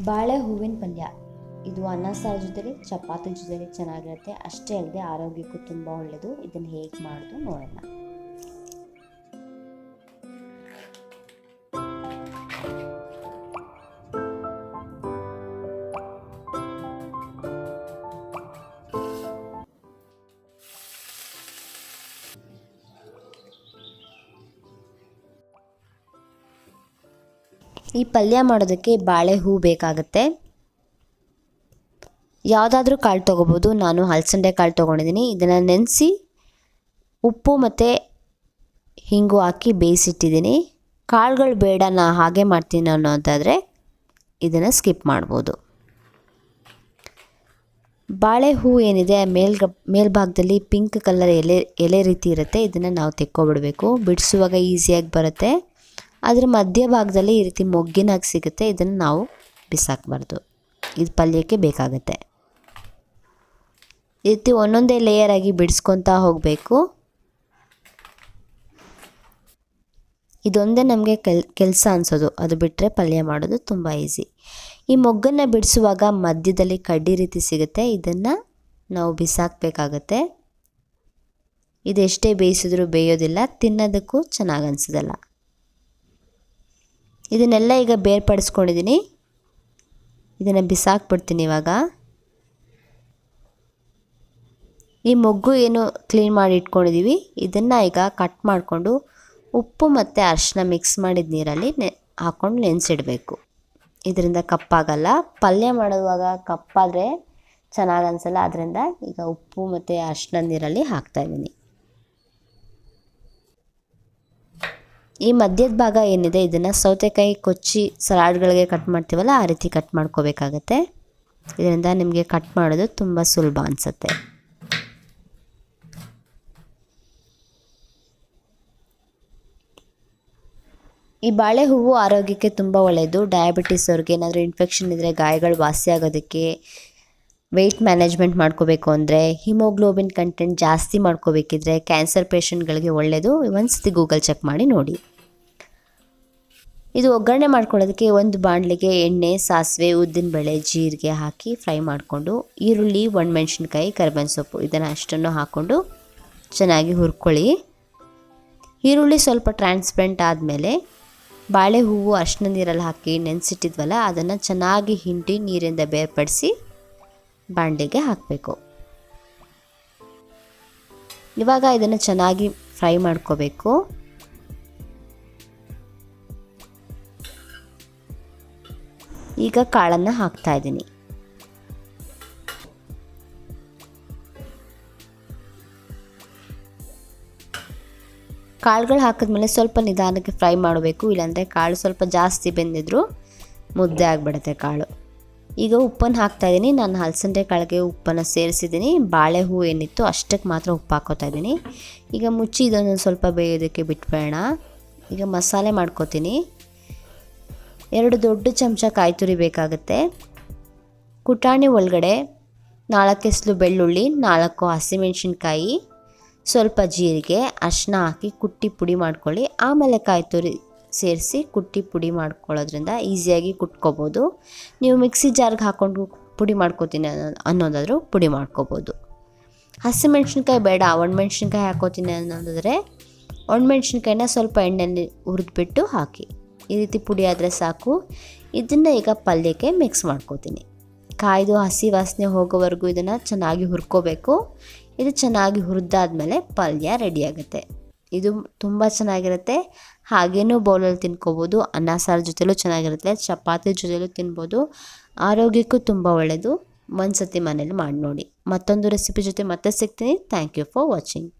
ಬಾಳೆ ಹೂವಿನ ಪಲ್ಯ. ಇದು ಅನ್ನ ಸಾರು ಜೊತೆಲಿ ಚಪಾತಿ ಜೊತೆಲಿ ಚೆನ್ನಾಗಿರುತ್ತೆ. ಅಷ್ಟೇ ಅಲ್ಲದೆ ಆರೋಗ್ಯಕ್ಕೂ ತುಂಬ ಒಳ್ಳೆಯದು ಇದನ್ನು ಹೇಗೆ ಮಾಡೋದು ನೋಡೋಣ. ಈ ಪಲ್ಯ ಮಾಡೋದಕ್ಕೆ ಬಾಳೆ ಹೂ ಬೇಕಾಗುತ್ತೆ. ಯಾವುದಾದ್ರೂ ಕಾಳು ತೊಗೋಬೋದು. ನಾನು ಹಲಸಂಡೆ ಕಾಳು ತೊಗೊಂಡಿದ್ದೀನಿ. ಇದನ್ನು ನೆನೆಸಿ ಉಪ್ಪು ಮತ್ತು ಹಿಂಗು ಹಾಕಿ ಬೇಯಿಸಿಟ್ಟಿದ್ದೀನಿ. ಕಾಳುಗಳು ಬೇಡ, ನಾ ಹಾಗೆ ಮಾಡ್ತೀನಿ ಅನ್ನೋದಾದರೆ ಇದನ್ನು ಸ್ಕಿಪ್ ಮಾಡ್ಬೋದು. ಬಾಳೆ ಹೂ ಏನಿದೆ ಮೇಲ್ ಮೇಲ್ಭಾಗದಲ್ಲಿ ಪಿಂಕ್ ಕಲರ್ ಎಲೆ ಎಲೆ ರೀತಿ ಇರುತ್ತೆ. ಇದನ್ನು ನಾವು ತೆಕ್ಕೊಬಿಡಬೇಕು. ಬಿಡಿಸುವಾಗ ಈಸಿಯಾಗಿ ಬರುತ್ತೆ. ಅದರ ಮಧ್ಯಭಾಗದಲ್ಲಿ ಈ ರೀತಿ ಮೊಗ್ಗಿನಾಗಿ ಸಿಗುತ್ತೆ. ಇದನ್ನು ನಾವು ಬಿಸಾಕಬಾರ್ದು. ಇದು ಪಲ್ಯಕ್ಕೆ ಬೇಕಾಗುತ್ತೆ. ಈ ರೀತಿ ಒಂದೊಂದೇ ಲೇಯರ್ ಆಗಿ ಬಿಡಿಸ್ಕೊತಾ ಹೋಗಬೇಕು. ಇದೊಂದೇ ನಮಗೆ ಕೆಲ್, ಕೆಲಸ ಅನಿಸೋದು. ಅದು ಬಿಟ್ಟರೆ ಪಲ್ಯ ಮಾಡೋದು ತುಂಬ ಈಸಿ ಈ ಮೊಗ್ಗನ್ನು ಬಿಡಿಸುವಾಗ ಮಧ್ಯದಲ್ಲಿ ಕಡ್ಡಿ ರೀತಿ ಸಿಗುತ್ತೆ. ಇದನ್ನು ನಾವು ಬಿಸಾಕಬೇಕಾಗತ್ತೆ. ಇದೆಷ್ಟೇ ಬೇಯಿಸಿದ್ರೂ ಬೇಯೋದಿಲ್ಲ. ತಿನ್ನೋದಕ್ಕೂ ಚೆನ್ನಾಗಿ ಅನಿಸೋದಲ್ಲ. ಇದನ್ನೆಲ್ಲ ಈಗ ಬೇರ್ಪಡಿಸ್ಕೊಂಡಿದ್ದೀನಿ ಇದನ್ನು ಬಿಸಾಕ್ಬಿಡ್ತೀನಿ ಇವಾಗ. ಈ ಮೊಗ್ಗು ಏನು ಕ್ಲೀನ್ ಮಾಡಿ ಇಟ್ಕೊಂಡಿದ್ದೀವಿ ಇದನ್ನು ಈಗ ಕಟ್ ಮಾಡಿಕೊಂಡು ಉಪ್ಪು ಮತ್ತು ಅರಿಶಿನ ಮಿಕ್ಸ್ ಮಾಡಿದ ನೀರಲ್ಲಿ ನೆ ಹಾಕ್ಕೊಂಡು ನೆನೆಸಿಡಬೇಕು. ಇದರಿಂದ ಕಪ್ಪಾಗಲ್ಲ. ಪಲ್ಯ ಮಾಡುವಾಗ ಕಪ್ಪಾದರೆ ಚೆನ್ನಾಗಿ ಅನಿಸಲ್ಲ. ಅದರಿಂದ ಈಗ ಉಪ್ಪು ಮತ್ತು ಅರಿಶಿನ ನೀರಲ್ಲಿ ಹಾಕ್ತಾಯಿದ್ದೀನಿ ಈ ಮಧ್ಯದ ಭಾಗ ಏನಿದೆ, ಇದನ್ನು ಸೌತೆಕಾಯಿ, ಕೊಚ್ಚಿ ಸಲಾಡ್ಗಳಿಗೆ ಕಟ್ ಮಾಡ್ತೀವಲ್ಲ, ಆ ರೀತಿ ಕಟ್ ಮಾಡ್ಕೋಬೇಕಾಗತ್ತೆ. ಇದರಿಂದ ನಿಮಗೆ ಕಟ್ ಮಾಡೋದು ತುಂಬ ಸುಲಭ ಅನಿಸುತ್ತೆ. ಈ ಬಾಳೆ ಹೂವು ಆರೋಗ್ಯಕ್ಕೆ ತುಂಬ ಒಳ್ಳೆಯದು ಡಯಾಬಿಟಿಸ್ ಅವ್ರಿಗೆ ಏನಾದರೂ ಇನ್ಫೆಕ್ಷನ್ ಇದ್ದರೆ ಗಾಯಗಳು ವಾಸಿ ಆಗೋದಕ್ಕೆ ವೆಯ್ಟ್ ಮ್ಯಾನೇಜ್ಮೆಂಟ್ ಮಾಡ್ಕೋಬೇಕು ಅಂದರೆ ಹಿಮೋಗ್ಲೋಬಿನ್ ಕಂಟೆಂಟ್ ಜಾಸ್ತಿ ಮಾಡ್ಕೋಬೇಕಿದ್ರೆ ಕ್ಯಾನ್ಸರ್ ಪೇಷಂಟ್ಗಳಿಗೆ ಒಳ್ಳೆಯದು ಒಂದ್ಸತಿ ಗೂಗಲ್ ಚೆಕ್ ಮಾಡಿ ನೋಡಿ. ಇದು ಒಗ್ಗರಣೆ ಮಾಡ್ಕೊಳ್ಳೋದಕ್ಕೆ ಒಂದು ಬಾಣಲಿಗೆ ಎಣ್ಣೆ, ಸಾಸಿವೆ ಉದ್ದಿನಬೇಳೆ ಜೀರಿಗೆ ಹಾಕಿ ಫ್ರೈ ಮಾಡಿಕೊಂಡು ಈರುಳ್ಳಿ, ಒಣಮೆಣ್ಸಿನ್ಕಾಯಿ, ಕರಿಬೇವಿನ ಸೊಪ್ಪು ಇದನ್ನು ಅಷ್ಟನ್ನು ಹಾಕ್ಕೊಂಡು ಚೆನ್ನಾಗಿ ಹುರ್ಕೊಳ್ಳಿ. ಈರುಳ್ಳಿ ಸ್ವಲ್ಪ ಟ್ರಾನ್ಸ್ಪರೆಂಟ್ ಆದಮೇಲೆ ಬಾಳೆ ಹೂವು ಅರ್ಶಿನ ನೀರಲ್ಲಿ ಹಾಕಿ ನೆನೆಸಿಟ್ಟಿದ್ವಲ್ಲ, ಅದನ್ನು ಚೆನ್ನಾಗಿ ಹಿಂಡಿ ನೀರಿಂದ ಬೇರ್ಪಡಿಸಿ ಬಾಂಡೆಗೆ ಹಾಕಬೇಕು. ಇವಾಗ ಇದನ್ನು ಚೆನ್ನಾಗಿ ಫ್ರೈ ಮಾಡ್ಕೋಬೇಕು. ಈಗ ಕಾಳನ್ನು ಹಾಕ್ತಾ ಇದ್ದೀನಿ. ಕಾಳುಗಳು ಹಾಕಿದ್ಮೇಲೆ ಸ್ವಲ್ಪ ನಿಧಾನಕ್ಕೆ ಫ್ರೈ ಮಾಡಬೇಕು, ಇಲ್ಲಾಂದರೆ ಕಾಳು ಸ್ವಲ್ಪ ಜಾಸ್ತಿ ಬೆಂದಿದ್ರು ಮುದ್ದೆ ಆಗಿಬಿಡುತ್ತೆ ಕಾಳು. ಈಗ ಉಪ್ಪನ್ನು ಹಾಕ್ತಾ ಇದ್ದೀನಿ. ನಾನು ಹಲಸಂದೆ ಕಾಳಿಗೆ ಉಪ್ಪನ್ನು ಸೇರಿಸಿದ್ದೀನಿ. ಬಾಳೆಹೂ ಏನಿತ್ತು ಅಷ್ಟಕ್ಕೆ ಮಾತ್ರ ಉಪ್ಪು ಹಾಕೋತಾ ಇದ್ದೀನಿ. ಈಗ ಮುಚ್ಚಿ ಇದನ್ನು ಸ್ವಲ್ಪ ಬೇಯೋದಕ್ಕೆ ಬಿಟ್ಬೇಡ ಈಗ ಮಸಾಲೆ ಮಾಡ್ಕೋತೀನಿ. ಎರಡು ದೊಡ್ಡ ಚಮಚ ಕಾಯಿ ತುರಿ ಬೇಕಾಗುತ್ತೆ. ಕುಟಾಣಿ ಒಳಗಡೆ ನಾಲ್ಕು ಎಸ್ಲು ಬೆಳ್ಳುಳ್ಳಿ, ನಾಲ್ಕು ಹಸಿಮೆಣಸಿನ್ಕಾಯಿ, ಸ್ವಲ್ಪ ಜೀರಿಗೆ ಅರ್ಶಿನ ಹಾಕಿ ಕುಟ್ಟಿ ಪುಡಿ ಮಾಡ್ಕೊಳ್ಳಿ. ಆಮೇಲೆ ಕಾಯಿ ತುರಿ ಸೇರಿಸಿ ಕುಟ್ಟಿ ಪುಡಿ ಮಾಡ್ಕೊಳ್ಳೋದ್ರಿಂದ ಈಸಿಯಾಗಿ ಕುಟ್ಕೋಬೋದು. ನೀವು ಮಿಕ್ಸಿ ಜಾರ್ಗೆ ಹಾಕ್ಕೊಂಡು ಪುಡಿ ಮಾಡ್ಕೋತೀನಿ ಅನ್ನೋ, ಅನ್ನೋದಾದರೂ ಪುಡಿ ಮಾಡ್ಕೋಬೋದು. ಹಸಿಮೆಣ್ಸಿನ್ಕಾಯಿ ಬೇಡ, ಒಣಮೆಣ್ಸಿನ್ಕಾಯಿ ಹಾಕೋತೀನಿ ಅನ್ನೋದಾದರೆ, ಒಣಮೆಣ್ಸಿನ್ಕಾಯಿನ ಸ್ವಲ್ಪ ಎಣ್ಣೆಯಲ್ಲಿ ಹುರಿದ್ಬಿಟ್ಟು ಹಾಕಿ. ಈ ರೀತಿ ಪುಡಿ ಆದರೆ ಸಾಕು. ಇದನ್ನು ಈಗ ಪಲ್ಯಕ್ಕೆ ಮಿಕ್ಸ್ ಮಾಡ್ಕೋತೀನಿ. ಕಾಯ್ದು ಹಸಿ ವಾಸನೆ ಹೋಗೋವರೆಗೂ ಇದನ್ನು ಚೆನ್ನಾಗಿ ಹುರ್ಕೋಬೇಕು. ಇದು ಚೆನ್ನಾಗಿ ಹುರಿದಾದ್ಮೇಲೆ ಪಲ್ಯ ರೆಡಿಯಾಗುತ್ತೆ ಇದು ತುಂಬ ಚೆನ್ನಾಗಿರುತ್ತೆ. ಹಾಗೇನೂ ಬೌಲಲ್ಲಿ ತಿನ್ಕೋಬೋದು. ಅನ್ನ, ಸಾರು ಜೊತೆಲೂ ಚೆನ್ನಾಗಿರುತ್ತೆ. ಚಪಾತಿ ಜೊತೆಲೂ ತಿನ್ಬೋದು. ಆರೋಗ್ಯಕ್ಕೂ ತುಂಬ ಒಳ್ಳೆಯದು ಒಂದು ಸತಿ ಮನೇಲಿ ಮಾಡಿ ನೋಡಿ ಮತ್ತೊಂದು ರೆಸಿಪಿ ಜೊತೆ ಮತ್ತೆ ಸಿಗ್ತೀನಿ. Thank you for watching